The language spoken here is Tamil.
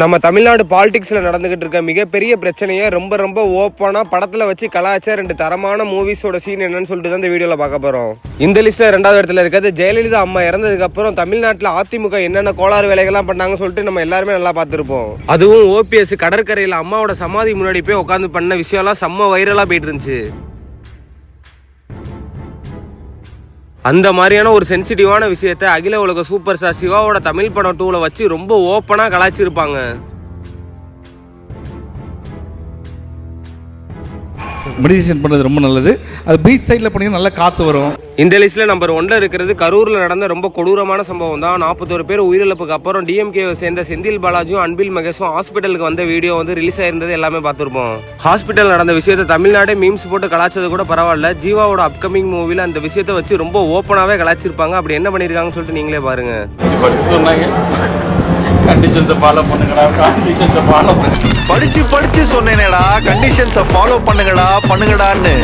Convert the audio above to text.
நம்ம தமிழ்நாடு பாலிடிக்ஸில் நடந்துகிட்டு இருக்க மிகப்பெரிய பிரச்சனையை ரொம்ப ரொம்ப ஓப்பனாக படத்தில் வச்சு கலாச்சார ரெண்டு தரமான மூவிஸோட சீன் என்னன்னு சொல்லிட்டு தான் இந்த வீடியோவில் பார்க்க போகிறோம் இந்த லிஸ்ட்டில் ரெண்டாவது இடத்துல இருக்கிறது ஜெயலலிதா அம்மா இறந்ததுக்கப்புறம் தமிழ்நாட்டில் அதிமுக என்னென்ன கோளாறு வேலைகள்லாம் பண்ணாங்கன்னு சொல்லிட்டு நம்ம எல்லாருமே நல்லா பார்த்துருப்போம். அதுவும் ஓபிஎஸ் கடற்கரையில் அம்மாவோட சமாதி முன்னாடி போய் உட்காந்து பண்ண விஷயம்லாம் செம்ம வைரலாக போயிட்டு இருந்துச்சு. அந்த மாதிரியான ஒரு சென்சிட்டிவான விஷயத்தை அகில உலக சூப்பர் ஸ்டார் சிவாவோட தமிழ் படம் டூவில் வச்சு ரொம்ப ஓப்பனாக கலாச்சிருப்பாங்க மெடிடேஷன் பண்ணுறது ரொம்ப நல்லது. அது பீச் சைடில் பண்ணிங்கன்னா நல்லா காற்று வரும். இந்த லிஸ்ட்ல நம்பர் ஒன்ல இருக்கிறது கரூர்ல நடந்த ரொம்ப கொடூரமான சம்பவம் தான் நாற்பத்தோரு பேர் உயிரிழப்புக்கு அப்புறம் டிஎம்கேவை சேர்ந்த செந்தில் பாலாஜியும் அன்பில் மகேஷும் ஹாஸ்பிட்டலுக்கு வந்த வீடியோ வந்து ரிலீஸ் ஆயிருந்தது எல்லாமே பார்த்துருப்போம். ஹாஸ்பிட்டல் நடந்த விஷயத்தை தமிழ்நாடே மீம்ஸ் போட்டு கலாச்சது கூட பரவாயில்ல. ஜீவாவோட அப்கமிங் மூவில அந்த விஷயத்தை வச்சு ரொம்ப ஓப்பனாவே கலாச்சிருப்பாங்க அப்படி என்ன பண்ணிருக்காங்கன்னு சொல்லிட்டு நீங்களே பாருங்க. சொன்னாங்க கண்டிஷன்ஸை ஃபாலோ பண்ணுங்கடா கண்டிஷன்ஸை ஃபாலோ பண்ணுங்க படிச்சு படிச்சு சொன்னேனேடா கண்டிஷன்ஸை ஃபாலோ பண்ணுங்கடா பண்ணுங்கடான்னு.